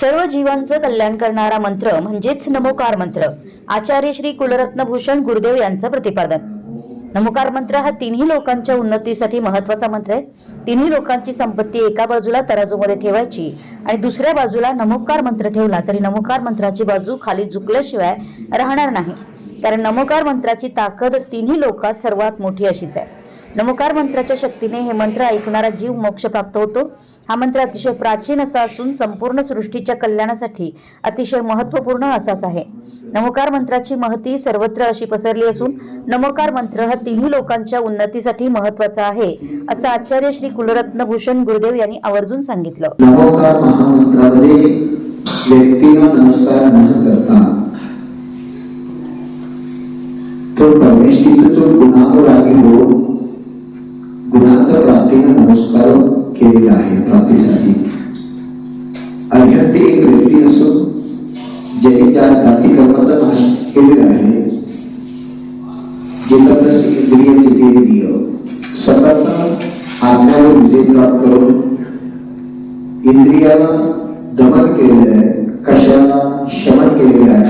सर्व जीवांचं कल्याण करणारा मंत्र म्हणजेच नमोकार मंत्र. आचार्य श्री कुलरत्नभूषण गुरुदेव यांचं प्रतिपादन. नमोकार मंत्र हा तिन्ही लोकांच्या उन्नतीसाठी महत्त्वाचा मंत्र आहे. तिन्ही लोकांची संपत्ती एका बाजूला तराजूमध्ये ठेवायची आणि दुसऱ्या बाजूला नमोकार मंत्र ठेवला तरी नमोकार मंत्राची बाजू खाली झुकल्याशिवाय राहणार नाही. कारण नमोकार मंत्राची ताकद तिन्ही लोकात सर्वात मोठी अशीच आहे. नमोकार मंत्राच्या शक्तीने हे मंत्र ऐकणारा जीव मोक्ष प्राप्त होतो. हा मंत्र अतिशय प्राचीन असा असून संपूर्ण सृष्टीच्या कल्याणासाठी अतिशय महत्त्वपूर्ण असाच आहे. नमोकार मंत्राची महती सर्वत्र अशी पसरली असून नमोकार मंत्र हा तिन्ही लोकांच्या उन्नतीसाठी महत्त्वाचा आहे असं आचार्य श्री कुलरत्नभूषण गुरुदेव यांनी आवर्जून सांगितलं. नमोकार महामंत्रामध्ये व्यक्तीला नमस्कार न करता तो परमेश्वरीचा जो हो गुणाचा प्राप्तीने नमस्कार केलेला आहे प्राप्तीसाठी. अर्हंत एक व्यक्ती असून, ज्याने ज्या जाती कर्माचा नाश केलेला आहे जितंद्रस इंद्रिय जितेंद्रिय स्वतःचा आत्म्यावर विजय प्राप्त करून इंद्रियाला दमन केलेलं आहे, कशाला शमन केलेलं आहे,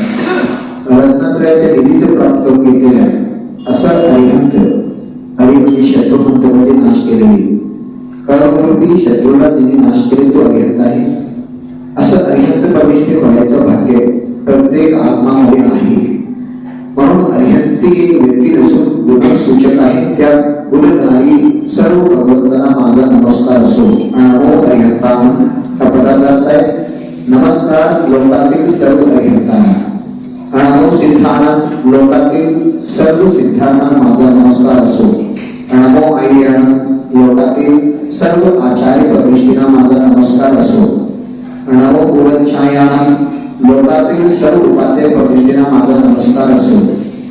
रत्नत्रयाच्या निधीचे प्राप्त करून घेतलेलं आहे, असं अरिहंत हरिवंशी शत्रू म्हणतो नाश केलेली. कळपूर्वी शत्रूला जिने नाश केले तो अरिहंत आहे. असं अरिहंत प्रविष्ट व्हायचं भाग्य प्रत्येक आत्मामध्ये आहे. म्हणून अरिहंती व्यक्ती असो सूचक आहे. त्या गुणधारी सर्व भगवंतांना माझा नमस्कार असो. नमो अरिहंता हा पदाचा अर्थ आहे नमस्कार लोकातील सर्व अरिहंतांना नमो सिद्धांना लोकातील सर्व सिद्धांना माझा नमस्कार असो. नमो आणि लोकातील सर्व आचार्य प्रतिष्ठेला माझा नमस्कार असो. नमो पुरणछायाना लोकातील सर्व उपाध्याय प्रतिष्ठेला माझा नमस्कार असो.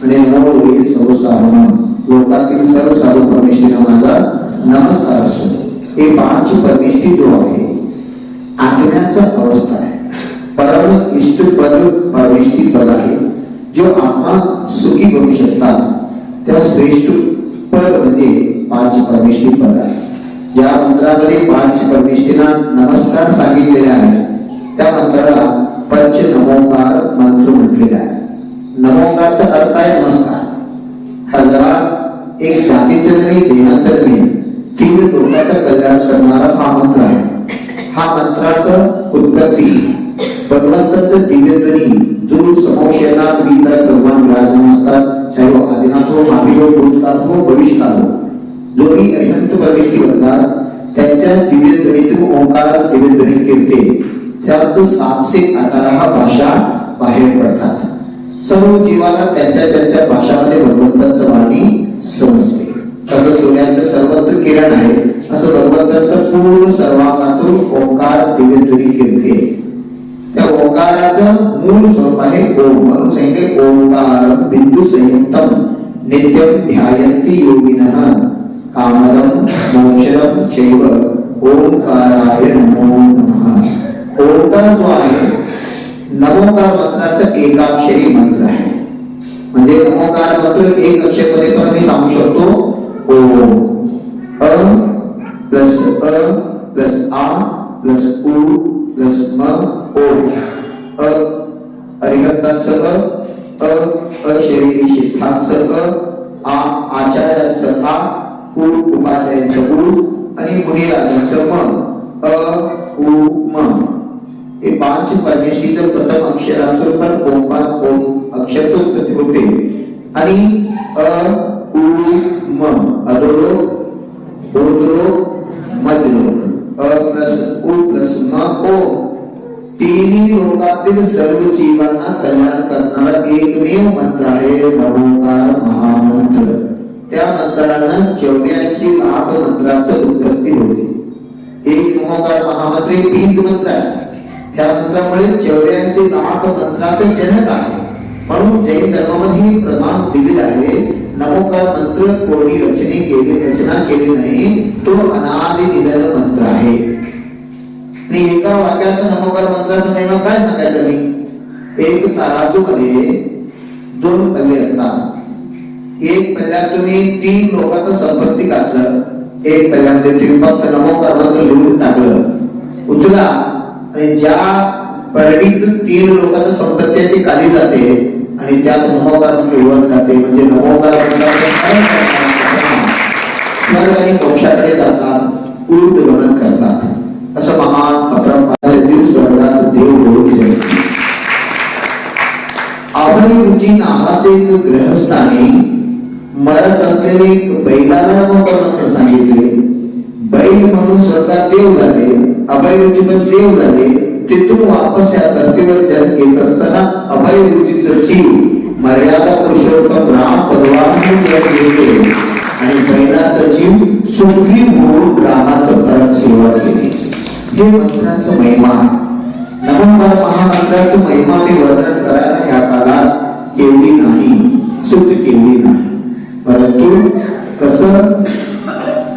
आणि नव हे सर्व साधना लोकातील सर्व साधू प्रतिष्ठेला माझा नमस्कार असो. हे पाच प्रतिष्ठी जो आहे आत्म्याचा अवस्था आहे. परम इष्ट पद पद आहे. जो आत्मा सुखी बनू शकतात. त्या श्रेष्ठ पद म्हणजे पाच परमेश्वरी पद आहे. ज्या मंत्रामध्ये पाच परमेश्वरींना नमस्कार सांगितलेले आहे त्या मंत्राला पंच नमोकार मंत्र म्हटलेला आहे. नमोकारचा अर्थ आहे नमस्कार. हा एक जातीचं नाही जैनाचं नाही तीन लोकांचं कल्याण करणारा हा मंत्र आहे. हा मंत्राचं उत्पत्ती भगवंताचं दिव्यध्वनी जो समोशनात विग्रह भगवान विराजमान असतात. सर्व आदिनाथो आदिनाथ हो मावी हो भूतकाळ हो भविष्यकाळ हो जोही अनंत भविष्य बनतात त्यांच्या दिव्यध्वनीतून ओंकार दिव्यध्वनी केले त्यात सातशे अठरा भाषा बाहेर पडतात. सर्व जीवाला त्यांच्या त्यांच्या भाषामध्ये भगवंतांचं वाणी समजते. तसं सूर्याचं सर्वत्र किरण आहे. असं भगवंतांचं पूर्ण सर्वांगातून ओंकार दिव्य ध्वनी केले त्या ओंकाराचं मूळ स्वरूप आहे ओम. म्हणून सांगितले ओंकार बिंदू संयुक्तम नित्यम ध्यायंती योगिन. कामदम मोक्षरम चैव ओंकाराय नमो नमः. ओंकार जो आहे नमोकार मंत्राचा एकाक्षरी मंत्र आहे. म्हणजे नमोकार मंत्र एक अक्षरमध्ये पण मी सांगू शकतो ओम. अ प्लस अ प्लस आ प्लस उ प्लस म ओ अ अरिहंताचं अ अ अशरीरी सिद्धांचं अ आ आचार्यांचं आ उ उपाध्यायांचं उ आणि मुनिराजांचं म अ उ म. हे पाच परमेश्वरीचं प्रथम अक्षरातून पण ओंकार ओम अक्षरच उत्पत्ती होते आणि अ उ म. अधोलो लोकातील सर्व जीवांना कल्याण करणारा एकमेव मंत्र आहे नमोकार महामंत्र. त्या मंत्रानं चौऱ्याऐंशी लाख मंत्राचं उत्पत्ती होते. एक नमोकार महामंत्र हे बीज मंत्र आहे. त्या मंत्रामुळे चौऱ्याऐंशी लाख मंत्राचं जनक आहे. म्हणून जैन धर्मामध्ये प्रमाण दिलेलं आहे. नमोकार मंत्र कोणी रचने केली रचना केली नाही तो अनादि दिलेला मंत्र आहे. आणि एका वाक्यात नमोकार मंत्राचा महिमा काय सांगायचं मी? एक तराजू मध्ये दोन पल्ले असतात. एक पल्ल्यात तुम्ही तीन लोकांचं संपत्ती घातलं एक पल्ल्यामध्ये तुम्ही फक्त नमोकार मंत्र लिहून टाकलं. उचला. आणि ज्या परडीत तीन लोकांचं संपत्ती आहे ती खाली जाते. आणि त्यात नमोकार वर जाते. म्हणजे नमोकार स्वर्ग मोक्षाकडे जातात उलट गमन करतात. असं महान अपरंपराच्या स्वर्गात देव होऊन जगते अभय रुची नावाचे एक ग्रहस्थाने मरत असलेले एक बैलाला मंत्र सांगितले. बैल म्हणून स्वर्गात देव झाले अभय रुची पण देव झाले. तिथून वापस या धर्तीवर जन्म घेत असताना अभय रुचीचं जीव मर्यादा पुरुषोत्तम राम पदवान घेतले आणि बैलाचा जीव सुग्रीव होऊन रामाचं परत सेवा केली. हे मंत्राचं महिमा. नवंबर महामंत्राचं महिमा मी वर्णन करायला या काळात केवढी नाही सुट केली नाही. परंतु कसं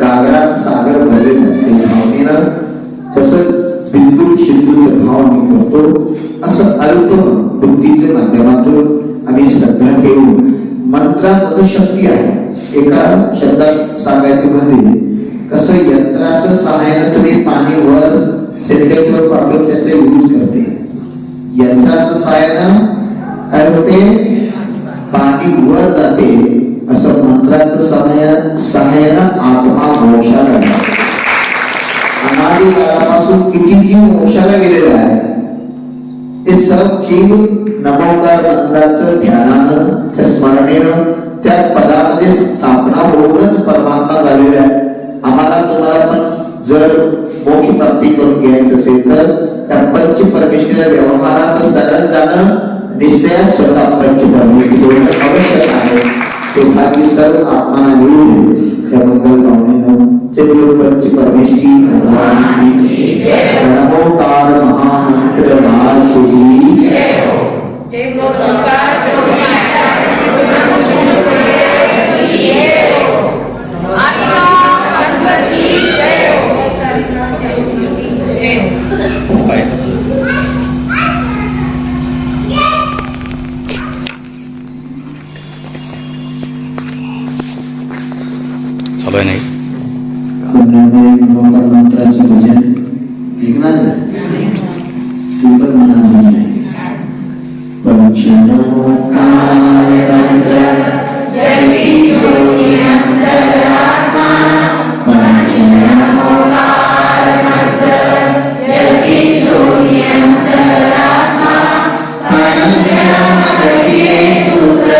गागरात सागर भरले ते भावनेनं तसंच बिंदू शिंदूचा भाव मी करतो असं अल्प बुद्धीच्या माध्यमातून आम्ही श्रद्धा घेऊन मंत्रात शक्ती आहे. एका शब्दात सांगायचे म्हणजे कसं यंत्राचं सहाय्यानं तुम्ही पाणी वर सिंटेक्सवर पाठवून त्याचे यूज़ करते हैं? यंत्राचं सहाय्यानं काय होते पाणी वर जाते असं मंत्राचं सहाय्य सहाय्यानं आत्मा मोक्षाला. अनादी काळापासून किती जीव मोक्षाला गेलेला आहे ते सर्व जीव नमोकार मंत्राचं ध्यानानं त्या स्मरणेनं, त्या पदामध्ये स्थापना होऊनच परमात्मा झालेले आहे आम्हाला तुम्हाला पण जर मोक्ष प्राप्ती करून घ्यायचं असेल तर त्या पंच परमेश्वरा व्यवहारात सरळ जाणं निश्चय स्वतः पंच परमेश्वर आवश्यक आहे ते सर्व आत्माना मिळून त्या मंगल महामंत्र वाचुरी चालू आहे नाही नमोकार मंत्राचे भजन ऐकणार ना? तू पण म्हणाल नाही पंच नमोकार मंत्र जपी सोई अंतरात्मा. पंच नमोकार मंत्र जपी सोई अंतरात्मा. पंचमहतीये सूत्र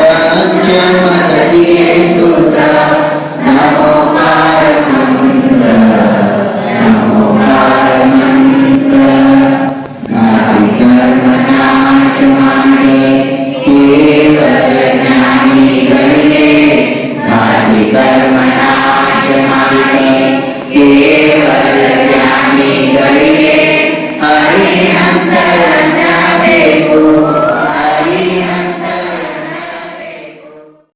पंचमहतीये